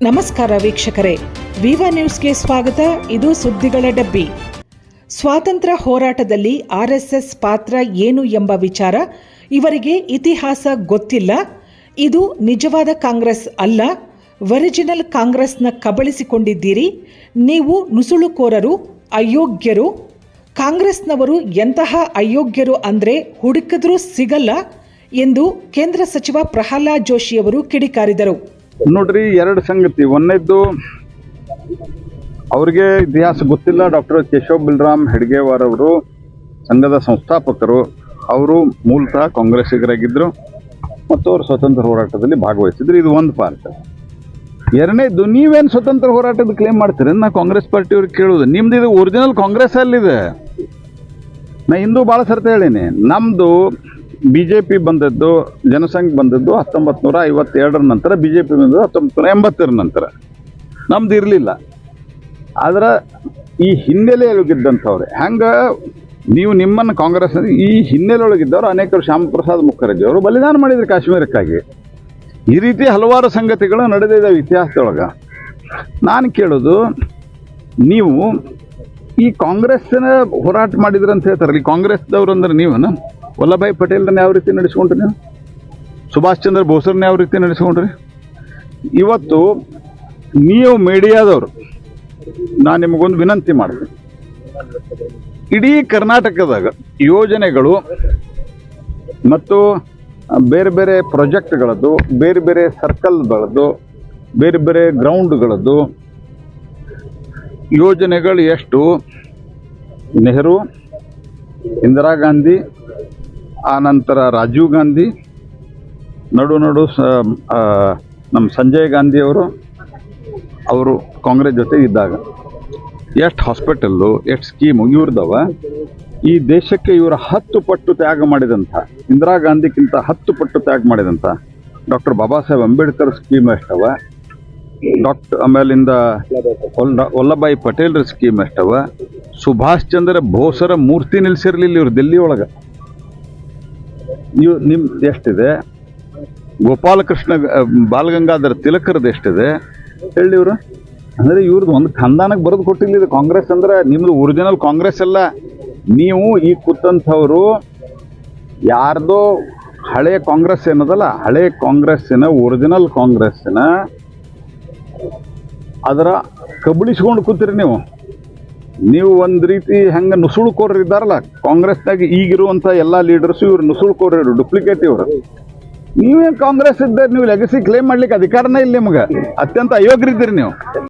ನಮಸ್ಕಾರ ವೀಕ್ಷಕರೇ. ವಿವಾ ನ್ಯೂಸ್ಗೆ ಸ್ವಾಗತ. ಇದು ಸುದ್ದಿಗಳ ಡಬ್ಬಿ. ಸ್ವಾತಂತ್ರ್ಯ ಹೋರಾಟದಲ್ಲಿ ಆರ್ಎಸ್ಎಸ್ ಪಾತ್ರ ಏನು ಎಂಬ ವಿಚಾರ ಇವರಿಗೆ ಇತಿಹಾಸ ಗೊತ್ತಿಲ್ಲ. ಇದು ನಿಜವಾದ ಕಾಂಗ್ರೆಸ್ ಅಲ್ಲ. ಒರಿಜಿನಲ್ ಕಾಂಗ್ರೆಸ್ನ ಕಬಳಿಸಿಕೊಂಡಿದ್ದೀರಿ. ನೀವು ನುಸುಳುಕೋರರು, ಅಯೋಗ್ಯರು. ಕಾಂಗ್ರೆಸ್ನವರು ಎಂತಹ ಅಯೋಗ್ಯರು ಅಂದರೆ ಹುಡುಕಿದ್ರೂ ಸಿಗಲ್ಲ ಎಂದು ಕೇಂದ್ರ ಸಚಿವ ಪ್ರಹ್ಲಾದ್ ಜೋಶಿಯವರು ಕಿಡಿಕಾರಿದರು. ನೋಡ್ರಿ, ಎರಡು ಸಂಗತಿ. ಒಂದನೇದ್ದು, ಅವ್ರಿಗೆ ಇತಿಹಾಸ ಗೊತ್ತಿಲ್ಲ ಡಾಕ್ಟರ್ ಕೇಶವ್ ಬಿಲ್ರಾಮ್ ಹೆಡ್ಗೇವಾರ್ ಅವರು, ಸಂಘದ ಸಂಸ್ಥಾಪಕರು. ಅವರು ಮೂಲತಃ ಕಾಂಗ್ರೆಸ್ಸಿಗರಾಗಿದ್ದರು ಮತ್ತು ಅವರು ಸ್ವತಂತ್ರ ಹೋರಾಟದಲ್ಲಿ ಭಾಗವಹಿಸಿದ್ರು. ಇದು ಒಂದು ಪಾರ್ಟ್. ಎರಡನೇದು ನೀವೇನು ಸ್ವತಂತ್ರ ಹೋರಾಟದ ಕ್ಲೇಮ್ ಮಾಡ್ತೀರಿ? ನಾ ಕಾಂಗ್ರೆಸ್ ಪಾರ್ಟಿಯವ್ರಿಗೆ ಕೇಳೋದು. ನಿಮ್ದು ಇದು ಒರಿಜಿನಲ್ ಕಾಂಗ್ರೆಸ್ ಅಲ್ಲಿದೆ ನಾ ಇಂದು ಭಾಳ ಸರ್ತಿ ಹೇಳೀನಿ. ನಮ್ಮದು ಬಿ ಜೆ ಪಿ ಬಂದದ್ದು, ಜನಸಂಘ ಬಂದದ್ದು ಹತ್ತೊಂಬತ್ತು ನೂರ ಐವತ್ತೆರಡರ ನಂತರ ಬಿ ಜೆ ಪಿ ಬಂದದ್ದು ಹತ್ತೊಂಬತ್ತು ನೂರ ಎಂಬತ್ತರ ನಂತರ. ನಮ್ದು ಇರಲಿಲ್ಲ. ಆದ್ರೆ ಈ ಹಿನ್ನೆಲೆಯೊಳಗಿದ್ದಂಥವ್ರೆ, ಹೆಂಗೆ ನೀವು ನಿಮ್ಮನ್ನು ಕಾಂಗ್ರೆಸ್ ಈ ಹಿನ್ನೆಲೆಯೊಳಗಿದ್ದವರು ಅನೇಕರು ಶ್ಯಾಮಪ್ರಸಾದ್ ಮುಖರ್ಜಿ ಅವರು ಬಲಿದಾನ ಮಾಡಿದ್ರು ಕಾಶ್ಮೀರಕ್ಕಾಗಿ. ಈ ರೀತಿ ಹಲವಾರು ಸಂಗತಿಗಳು ನಡೆದಿದ್ದಾವೆ ಇತಿಹಾಸದೊಳಗೆ. ನಾನು ಕೇಳೋದು, ನೀವು ಈ ಕಾಂಗ್ರೆಸ್ನ ಹೋರಾಟ ಮಾಡಿದ್ರು ಅಂತ ಹೇಳ್ತಾರಲ್ಲ ಕಾಂಗ್ರೆಸ್ದವ್ರು ಅಂದ್ರೆ ನೀವನ? ವಲ್ಲಭಾಯ್ ಪಟೇಲ್ರನ್ನ ಯಾವ ರೀತಿ ನಡೆಸ್ಕೊಂಡ್ರಿ ನೀವು? ಸುಭಾಷ್ ಚಂದ್ರ ಬೋಸ್ರನ್ನ ಯಾವ ರೀತಿ ನಡೆಸ್ಕೊಂಡ್ರಿ? ಇವತ್ತು ನೀವು ಮೀಡಿಯಾದವರು, ನಾನು ನಿಮಗೊಂದು ವಿನಂತಿ ಮಾಡ್ತೀನಿ. ಇಡೀ ಕರ್ನಾಟಕದಾಗ ಯೋಜನೆಗಳು ಮತ್ತು ಬೇರೆ ಬೇರೆ ಪ್ರಾಜೆಕ್ಟ್ಗಳದ್ದು, ಬೇರೆ ಬೇರೆ ಸರ್ಕಲ್ಗಳದ್ದು, ಬೇರೆ ಬೇರೆ ಗ್ರೌಂಡ್ಗಳದ್ದು ಯೋಜನೆಗಳು ಎಷ್ಟು? ನೆಹರು, ಇಂದಿರಾ ಗಾಂಧಿ ಆನಂತರ ರಾಜೀವ್ ಗಾಂಧಿ, ನಡು ನಡು ನಮ್ಮ ಸಂಜಯ್ ಗಾಂಧಿಯವರು ಅವರು ಕಾಂಗ್ರೆಸ್ ಜೊತೆ ಇದ್ದಾಗ. ಎಷ್ಟು ಹಾಸ್ಪಿಟಲ್ಲು, ಎಷ್ಟು ಸ್ಕೀಮು ಇವ್ರದವ. ಈ ದೇಶಕ್ಕೆ ಇವರ ಹತ್ತು ಪಟ್ಟು ತ್ಯಾಗ ಮಾಡಿದಂಥ ಇಂದಿರಾ ಗಾಂಧಿಗಿಂತ ಹತ್ತು ಪಟ್ಟು ತ್ಯಾಗ ಮಾಡಿದಂಥ ಡಾಕ್ಟರ್ ಬಾಬಾ ಸಾಹೇಬ್ ಅಂಬೇಡ್ಕರ್ ಸ್ಕೀಮ್ ಎಷ್ಟವ? ಡಾಕ್ಟರ್ ಆಮೇಲಿಂದ ವಲ್ಲ- ವಲ್ಲಭಾಯಿ ಪಟೇಲ್ರ ಸ್ಕೀಮ್ ಎಷ್ಟವ? ಸುಭಾಷ್ ಚಂದ್ರ ಬೋಸರ ಮೂರ್ತಿ ನಿಲ್ಸಿರ್ಲಿಲ್ಲ ಇವ್ರು ದಿಲ್ಲಿ ಒಳಗೆ ಇವ್ ನಿಮ್ದು ಎಷ್ಟಿದೆ? ಗೋಪಾಲಕೃಷ್ಣ ಬಾಲಗಂಗಾಧರ ತಿಲಕರದ್ದು ಎಷ್ಟಿದೆ? ಹೇಳಿ ಇವರು. ಅಂದರೆ ಇವ್ರದ್ದು ಒಂದು ಖಂದಾನಕ್ಕೆ ಬರೆದು ಕೊಟ್ಟಿಲ್ಲ ಇದು ಕಾಂಗ್ರೆಸ್ ಅಂದ್ರೆ ನಿಮ್ಮದು ಒರಿಜಿನಲ್ ಕಾಂಗ್ರೆಸ್ ಅಲ್ಲ. ನೀವು ಈ ಕೂತಂಥವರು ಯಾರ್ದೋ ಹಳೆ ಕಾಂಗ್ರೆಸ್ ಏನದಲ್ಲ, ಹಳೆ ಕಾಂಗ್ರೆಸ್ಸಿನ ಒರಿಜಿನಲ್ ಕಾಂಗ್ರೆಸ್ಸಿನ ಅದರ ಕಬಳಿಸ್ಕೊಂಡು ಕೂತೀರಿ ನೀವು. ನೀವು ಒಂದು ರೀತಿ ಹೆಂಗೆ ನುಸುಳುಕೋರ್ರು ಇದ್ದಾರಲ್ಲ ಕಾಂಗ್ರೆಸ್ನಾಗ ಈಗಿರುವಂಥ ಎಲ್ಲ ಲೀಡರ್ಸು ಇವ್ರು ಇವರು ಡುಪ್ಲಿಕೇಟ್ ಇವರು. ನೀವೇ ಕಾಂಗ್ರೆಸ್ ಇದ್ದ ನೀವು ಲೆಗಸಿ ಕ್ಲೇಮ್ ಮಾಡ್ಲಿಕ್ಕೆ ಅಧಿಕಾರನೇ ಇಲ್ಲ ನಿಮ್ಗೆ. ಅತ್ಯಂತ ಅಯೋಗ್ಯರಿದ್ದೀರಿ ನೀವು.